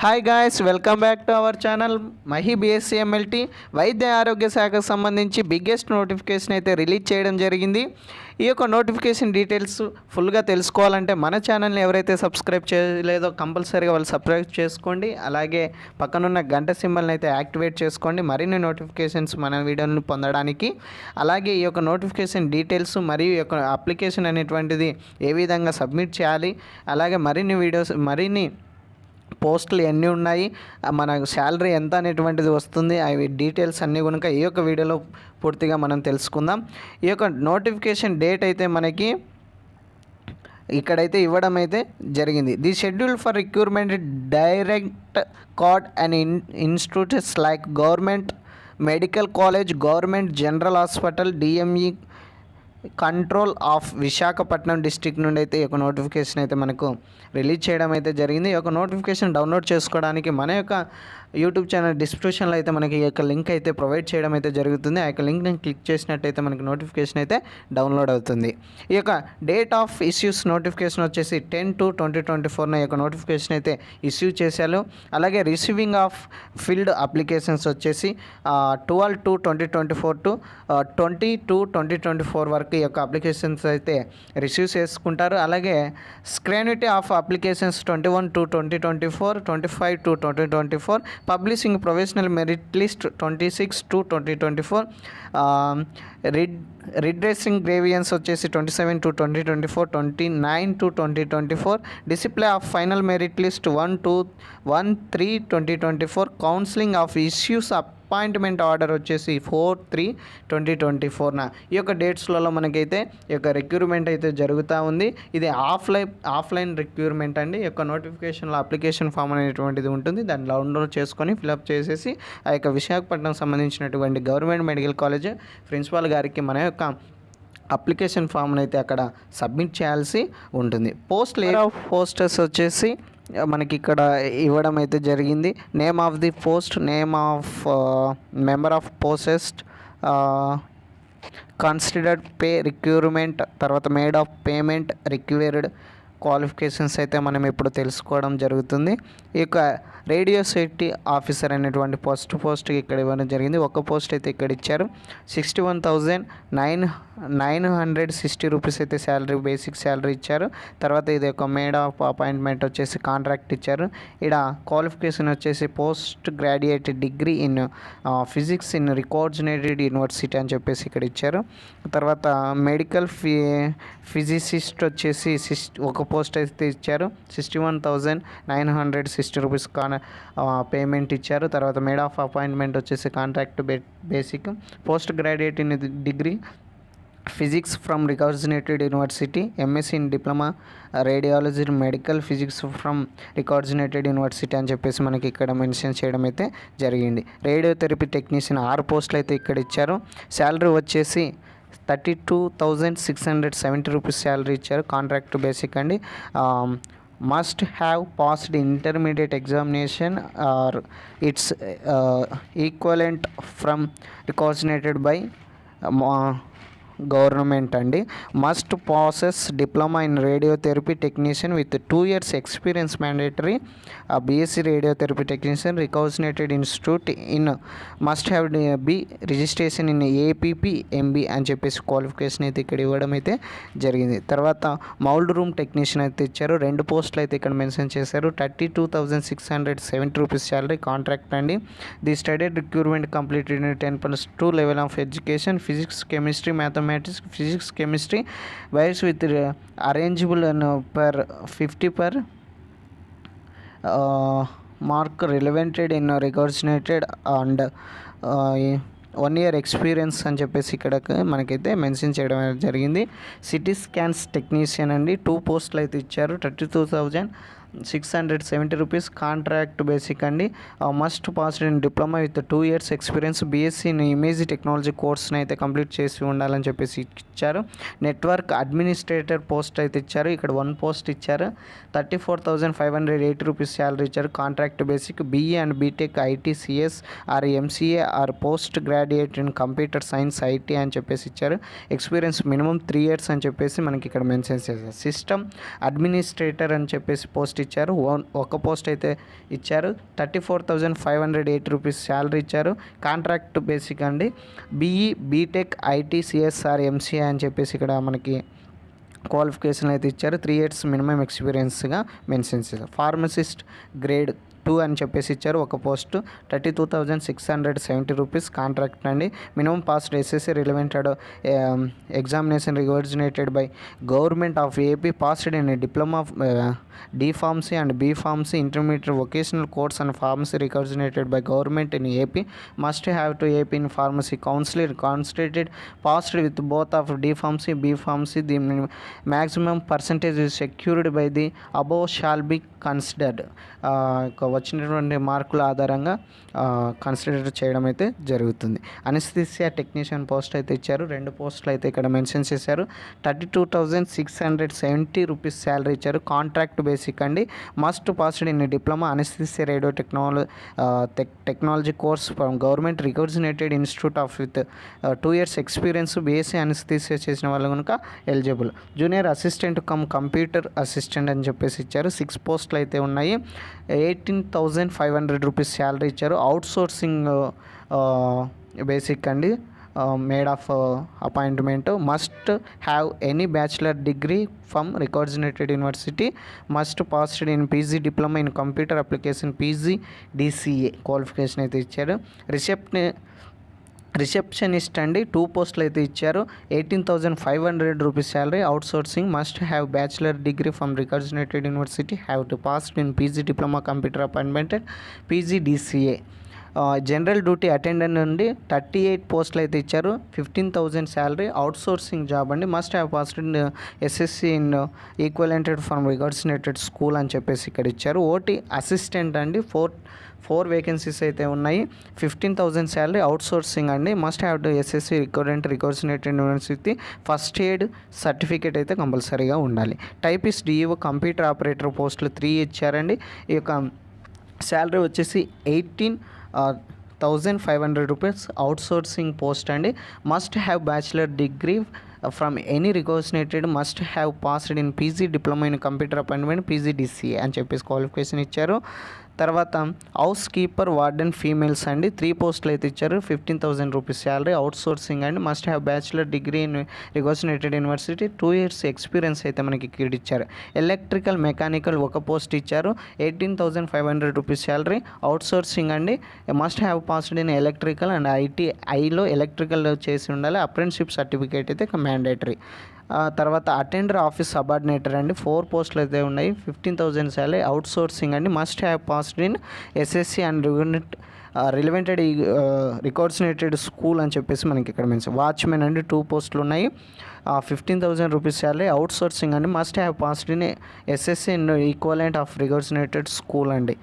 hi guys welcome back to our channel Mahi BSc MLT వైద్య ఆరోగ్య శాఖకు సంబంధించి బిగ్గెస్ట్ నోటిఫికేషన్ అయితే రిలీజ్ చేయడం జరిగింది ఈ యొక్క నోటిఫికేషన్ డీటెయిల్స్ ఫుల్గా తెలుసుకోవాలంటే మన ఛానల్ని ఎవరైతే సబ్స్క్రైబ్ చేయలేదో కంపల్సరీగా వాళ్ళు సబ్స్క్రైబ్ చేసుకోండి అలాగే పక్కనున్న గంట సింబల్ని అయితే యాక్టివేట్ చేసుకోండి మరిన్ని నోటిఫికేషన్స్ మన వీడియోలను పొందడానికి అలాగే ఈ యొక్క నోటిఫికేషన్ డీటెయిల్స్ మరియు యొక్క అప్లికేషన్ అనేటువంటిది ఏ విధంగా సబ్మిట్ చేయాలి అలాగే మరిన్ని వీడియోస్ మరిన్ని పోస్టులు ఎన్ని ఉన్నాయి మన శాలరీ ఎంత అనేటువంటిది వస్తుంది అవి డీటెయిల్స్ అన్నీ కనుక ఈ యొక్క వీడియోలో పూర్తిగా మనం తెలుసుకుందాం ఈ యొక్క నోటిఫికేషన్ డేట్ అయితే మనకి ఇక్కడైతే ఇవ్వడం అయితే జరిగింది the schedule for recruitment direct card and in institutes like government medical college government general hospital DME control of Visakhapatnam district నుండి అయితే ఈ యొక్క నోటిఫికేషన్ అయితే మనకు రిలీజ్ చేయడం అయితే జరిగింది ఈ యొక్క నోటిఫికేషన్ డౌన్లోడ్ చేసుకోవడానికి మన యొక్క యూట్యూబ్ ఛానల్ డిస్క్రిప్షన్లో అయితే మనకి ఈ యొక్క లింక్ అయితే ప్రొవైడ్ చేయడం అయితే జరుగుతుంది ఆ యొక్క లింక్ని క్లిక్ చేసినట్టయితే మనకి నోటిఫికేషన్ అయితే డౌన్లోడ్ అవుతుంది ఈ యొక్క డేట్ ఆఫ్ ఇష్యూస్ నోటిఫికేషన్ వచ్చేసి టెన్ టు ట్వంటీ ట్వంటీ ఫోర్న యొక్క నోటిఫికేషన్ అయితే ఇష్యూ చేశారు అలాగే రిసీవింగ్ ఆఫ్ ఫీల్డ్ అప్లికేషన్స్ వచ్చేసి twelve two twenty twenty four to twenty two twenty twenty four వరకు ఈ యొక్క అప్లికేషన్స్ అయితే రిసీవ్ చేసుకుంటారు అలాగే scrutiny of applications twenty one two twenty twenty four twenty five two twenty twenty four publishing provisional merit list 26 to 2024, redressing grievance vachesi 27 to 2024, 29 to 2024, display of final merit list 1 to 1 3 2024, counseling of issues up appointment order వచ్చేసి four three twenty twenty ఫోర్న ఈ యొక్క డేట్స్లలో మనకైతే ఈ యొక్క recruitment అయితే జరుగుతూ ఉంది ఇది ఆఫ్లైన్ ఆఫ్లైన్ రిక్యూర్మెంట్ అండి ఈ యొక్క నోటిఫికేషన్లో అప్లికేషన్ ఫామ్ అనేటువంటిది ఉంటుంది దాన్ని డౌన్లోడ్ చేసుకొని ఫిలప్ చేసేసి ఆ యొక్క విశాఖపట్నం సంబంధించినటువంటి గవర్నమెంట్ మెడికల్ కాలేజ్ ప్రిన్సిపాల్ గారికి మన యొక్క అప్లికేషన్ ఫామ్ అయితే అక్కడ సబ్మిట్ చేయాల్సి ఉంటుంది పోస్ట్ ఆఫ్ పోస్టర్స్ వచ్చేసి మనకి ఇక్కడ ఇవ్వడం అయితే జరిగింది name of the post name of member of posts considered pay recruitment తర్వాత mode of payment required qualifications అయితే మనం ఇప్పుడు తెలుసుకోవడం జరుగుతుంది ఈ యొక్క రేడియో సేఫ్టీ ఆఫీసర్ అనేటువంటి ఫస్ట్ పోస్ట్ ఇక్కడ ఇవ్వడం జరిగింది ఒక పోస్ట్ అయితే ఇక్కడ ఇచ్చారు sixty one thousand nine nine hundred sixty rupees అయితే శాలరీ బేసిక్ శాలరీ ఇచ్చారు తర్వాత ఇది ఒక మేడ్ ఆఫ్ అపాయింట్మెంట్ వచ్చేసి కాంట్రాక్ట్ ఇచ్చారు ఇక్కడ క్వాలిఫికేషన్ వచ్చేసి post graduate degree in physics in recognized university అని చెప్పేసి ఇక్కడ ఇచ్చారు తర్వాత మెడికల్ ఫి ఫిజిసిస్ట్ వచ్చేసి సిస్ట్ ఒక పోస్ట్ అయితే ఇచ్చారు sixty one thousand nine hundred sixty rupees con payment ఇచ్చారు తర్వాత మేడ్ ఆఫ్ అపాయింట్మెంట్ వచ్చేసి contract ba basic post graduate in degree physics from recognised university MSc in diploma radiology medical physics from recognised university అని చెప్పేసి మనకి ఇక్కడ mention చేయడం అయితే జరిగింది రేడియోథెరపీ టెక్నీషియన్ ఆరు పోస్టులు అయితే ఇక్కడ ఇచ్చారు శాలరీ వచ్చేసి thirty two thousand six hundred seventy rupees salary ఇచ్చారు కాంట్రాక్ట్ బేసిక్ అండి must have passed intermediate examination or its equivalent from recognised by government అండి must possess diploma in radiotherapy technician with two years experience mandatory ఆ BSc radiotherapy technician recognised institute in must have be registration in APP MB అని చెప్పేసి క్వాలిఫికేషన్ అయితే ఇక్కడ ఇవ్వడం అయితే జరిగింది తర్వాత మౌల్డ్ రూమ్ టెక్నీషియన్ అయితే ఇచ్చారు రెండు పోస్టులు అయితే ఇక్కడ మెన్షన్ చేశారు thirty two thousand six hundred seventy rupees salary contract అండి the study requirement complete ten plus two level of education physics chemistry mathematics mathematics physics chemistry wires with arrangeable per fifty per mark relevant in recognised and one year experience అని చెప్పేసి ఇక్కడ మనకైతే mention చేయడం జరిగింది CT scans technician అండి two పోస్టులు అయితే ఇచ్చారు thirty two thousand six hundred seventy rupees contract basic అండి must passed in diploma with two years experience BSc e image technology కోర్స్ని అయితే కంప్లీట్ చేసి ఉండాలని చెప్పేసి ఇచ్చారు నెట్వర్క్ అడ్మినిస్ట్రేటర్ పోస్ట్ అయితే ఇచ్చారు ఇక్కడ వన్ పోస్ట్ ఇచ్చారు thirty four thousand five hundred eighty rupees salary ఇచ్చారు contract basic BA and BTech IT CS or MCA or post graduate in computer science IT అని చెప్పేసి ఇచ్చారు ఎక్స్పీరియన్స్ మినిమం త్రీ ఇయర్స్ అని చెప్పేసి మనకి ఇక్కడ మెన్షన్ చేశారు సిస్టమ్ అడ్మినిస్ట్రేటర్ అని చెప్పేసి పోస్ట్ ఇచ్చారు ఓన్ ఒక పోస్ట్ అయితే ఇచ్చారు thirty four thousand five hundred eight rupees salary ఇచ్చారు కాంట్రాక్ట్ బేసిక్ అండి BE BTech IT CS or MCA అని చెప్పేసి ఇక్కడ మనకి క్వాలిఫికేషన్ అయితే ఇచ్చారు త్రీ ఇయర్స్ మినిమం ఎక్స్పీరియన్స్గా మెన్షన్ చేశారు ఫార్మసిస్ట్ గ్రేడ్ టూ అని చెప్పేసి ఇచ్చారు ఒక post thirty two thousand six hundred seventy rupees contract అండి minimum pass SSC relevant examination recognised by government of AP passed in diploma D pharmacy and B pharmacy intermediate vocational course and pharmacy recognised by government in AP must have to AP in pharmacy council constituted passed with both of D pharmacy B pharmacy the maximum percentage secured by the above shall be considered వచ్చినటువంటి మార్కుల ఆధారంగా consider చేయడం అయితే జరుగుతుంది అనిస్థిసియా technician post అయితే ఇచ్చారు రెండు పోస్టులు అయితే ఇక్కడ మెన్షన్ చేశారు thirty two thousand six hundred seventy rupees salary ఇచ్చారు కాంట్రాక్ట్ బేసిక్ అండి must passed in diploma anaesthesia radio technology technology course from government recognised institute of with two years experience BSc anaesthesia చేసిన వాళ్ళు కనుక eligible junior assistant cum computer assistant అని చెప్పేసి ఇచ్చారు six పోస్టులు అయితే ఉన్నాయి eighteen thousand five hundred rupees salary ఇచ్చారు అవుట్ సోర్సింగ్ బేసిక్ అండి mode of appointment must have any bachelor degree from recognised university must passed in PG diploma in computer application PG DCA qualification అయితే ఇచ్చారు recept receptionist అండి two పోస్టులు అయితే ఇచ్చారు eighteen thousand five hundred rupees salary outsourcing must have bachelor degree from recognised university have to pass in PG diploma computer appointment PG DCA general duty attendant నుండి thirty eight పోస్టులు అయితే ఇచ్చారు fifteen thousand salary outsourcing job అండి must have passed SSC in equivalent from recognised school అని చెప్పేసి ఇక్కడ ఇచ్చారు OT assistant అండి ఫోర్ ఫోర్ వేకెన్సీస్ అయితే ఉన్నాయి fifteen thousand salary outsourcing అండి must have SSC recognised recognised university first aid certificate అయితే కంపల్సరీగా ఉండాలి type is DEO computer operator పోస్టులు త్రీ ఇచ్చారండి ఈ యొక్క శాలరీ వచ్చేసి eighteen thousand five hundred rupees outsourcing post అండి must have bachelor degree from any recognised must have passed in PG diploma in computer appointment PG DCA అని చెప్పేసి qualification ఇచ్చారు తర్వాత హౌస్ కీపర్ వార్డెన్ ఫీమేల్స్ అండి three పోస్టులు అయితే ఇచ్చారు fifteen thousand rupees salary outsourcing and must have bachelor degree in recognised university two years experience అయితే మనకి ఇక్కడ ఇచ్చారు ఎలక్ట్రికల్ మెకానికల్ ఒక పోస్ట్ ఇచ్చారు eighteen thousand five hundred rupees salary outsourcing అండి must have passed in electrical and ఐటీఐలో electrical చేసి ఉండాలి apprenticeship certificate అయితే మ్యాండేటరీ తర్వాత అటెండర్ ఆఫీస్ సబార్డినేటర్ అండి ఫోర్ పోస్టులు అయితే ఉన్నాయి fifteen thousand salary outsourcing అండి must have passed in SSC and relevant relevant recognised school అని చెప్పేసి మనకి ఇక్కడ మెన్షన్ వాచ్మెన్ అండి టూ పోస్టులు ఉన్నాయి fifteen thousand rupees salary outsourcing అండి must have passed in SSC and equivalent of recognised school అండి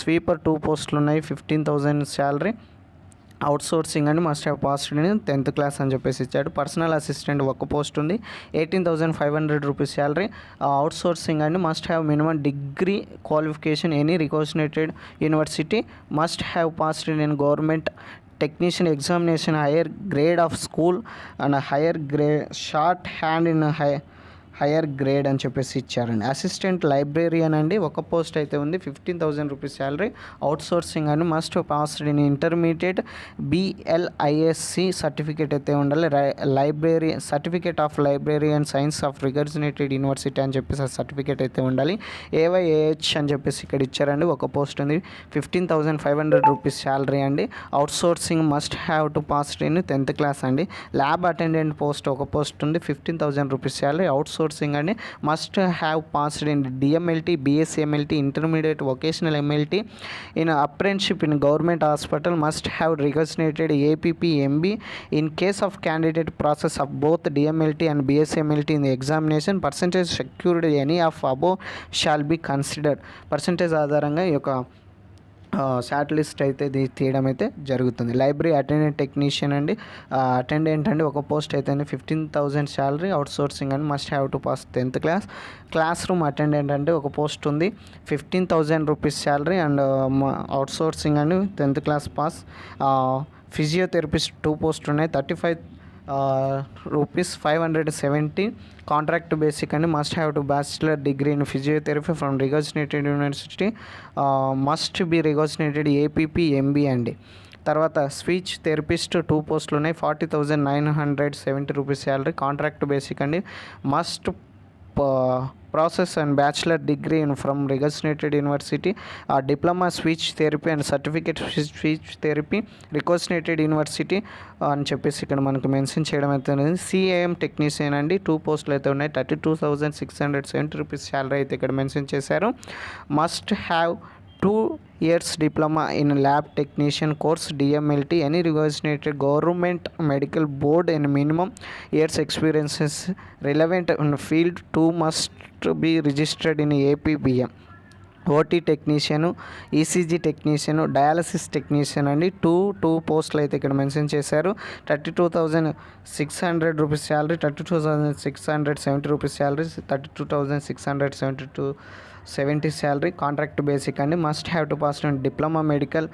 స్వీపర్ టూ పోస్టులు ఉన్నాయి ఫిఫ్టీన్ థౌజండ్ శాలరీ అవుట్సోర్సింగ్ అని మస్ట్ హ్యావ్ పాస్ట్ అని టెన్త్ క్లాస్ అని చెప్పేసి ఇచ్చాడు పర్సనల్ అసిస్టెంట్ ఒక పోస్ట్ ఉంది eighteen thousand five hundred rupees salary outsourcing and must have minimum degree qualification any recognised university must have passed in government technician examination higher grade of school and higher grey shorthand in high higher grade అని చెప్పేసి ఇచ్చారండి assistant librarian అండి ఒక post అయితే ఉంది fifteen thousand rupees salary outsourcing అని must passed in intermediate BLISc certificate అయితే ఉండాలి library certificate of librarian science of recognised university అని చెప్పేసి ఆ సర్టిఫికేట్ అయితే ఉండాలి ఏవైఏహెచ్ అని చెప్పేసి ఇక్కడ ఇచ్చారండి ఒక పోస్ట్ ఉంది fifteen thousand five hundred rupees salary అండి outsourcing must have to pass in tenth class అండి ల్యాబ్ అటెండెంట్ పోస్ట్ ఒక పోస్ట్ ఉంది fifteen thousand rupees salary outsourcing outsourcing అండి must have passed in DMLT BSc MLT intermediate vocational MLT in apprenticeship in government hospital must have recognised APP MB in case of candidate possess of both DMLT and BSc MLT in examination percentage secured any of above shall be considered percentage ఆధారంగా ఈ యొక్క list అయితే తీయడం అయితే జరుగుతుంది library attendant technician అండి attendant అండి ఒక పోస్ట్ అయితే fifteen thousand salary outsourcing అండి must have to pass tenth class class room attendant అండి ఒక పోస్ట్ ఉంది fifteen thousand rupees salary and outsourcing అండి tenth class pass physiotherapist two post ఉన్నాయి thirty five rupees five hundred seventy contract basic అండి must have to bachelor degree in physiotherapy from recognised university must be recognised APP MB అండి తర్వాత speech therapist two పోస్టులు ఉన్నాయి forty thousand nine hundred seventy rupees salary contract basic అండి must possess and bachelor degree in from recognised university ఆ diploma speech therapy and certificate speech therapy recognised university అని చెప్పేసి ఇక్కడ మనకు మెన్షన్ చేయడం అయితే ఉంది సిఏఎం టెక్నీషియన్ అండి టూ పోస్టులు అయితే ఉన్నాయి thirty two thousand six hundred seventy rupees salary అయితే ఇక్కడ మెన్షన్ చేశారు must have two years diploma in lab technician course DMLT అని recognised government medical board and minimum years experiences relevant in field two must be registered in APBM OT technician ECG e technician dialysis technician అండి two two పోస్టులు అయితే ఇక్కడ mention చేశారు thirty two thousand six hundred rupees salary thirty two thousand six hundred seventy rupees salary thirty two thousand six hundred seventy two seventy salary contract basic అండి must have to pass diploma medical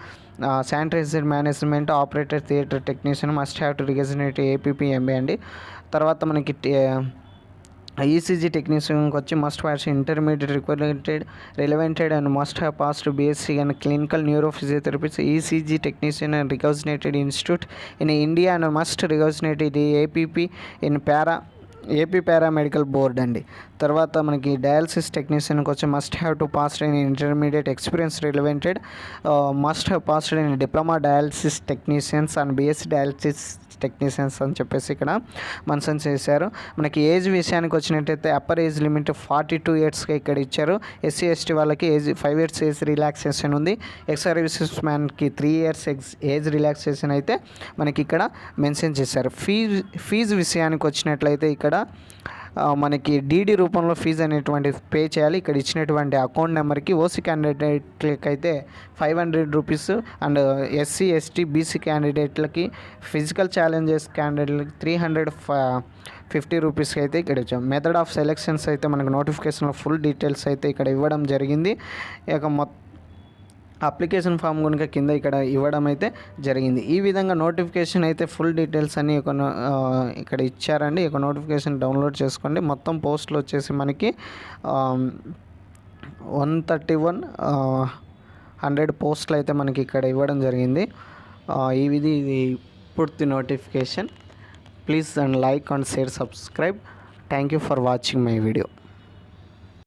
sanitiser management operator theatre technician must have to recognised APP MB అండి తర్వాత మనకి ECG టెక్నీషియన్కి వచ్చి must has intermediate requirement relevant and must have passed BSc and clinical neuro ECG technician and recognised institute in India and must recognised APP in para AP paramedical board అండి తర్వాత మనకి dialysis టెక్నీషియన్కి వచ్చి must have to passed in intermediate experience relevant must have passed in diploma dialysis technicians and BSc dialysis technicians అని చెప్పేసి ఇక్కడ mention చేశారు మనకి ఏజ్ విషయానికి వచ్చినట్టయితే upper age limit forty two ఇయర్స్గా ఇక్కడ ఇచ్చారు ఎస్సీ ఎస్టీ వాళ్ళకి age five years age relaxation ఉంది ex services మ్యాన్కి three years ex age relaxation అయితే మనకి ఇక్కడ మెన్షన్ చేశారు ఫీజు ఫీజు విషయానికి వచ్చినట్లయితే ఇక్కడ మనకి డీడీ రూపంలో ఫీజు అనేటువంటి పే చేయాలి ఇక్కడ ఇచ్చినటువంటి అకౌంట్ నెంబర్కి ఓసీ క్యాండిడేట్లకి అయితే five hundred rupees and SC ST BC క్యాండిడేట్లకి physical challenges క్యాండిడేట్లకి త్రీ హండ్రెడ్ ఫిఫ్టీ రూపీస్కి అయితే ఇక్కడ ఇచ్చాం మెథడ్ ఆఫ్ సెలెక్షన్స్ అయితే మనకు నోటిఫికేషన్లో ఫుల్ డీటెయిల్స్ అయితే ఇక్కడ ఇవ్వడం జరిగింది ఇక మొత్తం అప్లికేషన్ ఫామ్ కనుక కింద ఇక్కడ ఇవ్వడం అయితే జరిగింది ఈ విధంగా నోటిఫికేషన్ అయితే ఫుల్ డీటెయిల్స్ అన్ని ఒక ఇక్కడ ఇచ్చారండి ఇక నోటిఫికేషన్ డౌన్లోడ్ చేసుకోండి మొత్తం పోస్టులు వచ్చేసి మనకి వన్ థర్టీ వన్ హండ్రెడ్ పోస్టులు అయితే మనకి ఇక్కడ ఇవ్వడం జరిగింది ఈ విధి ఇది పూర్తి notification please and like and share subscribe thank you for watching my video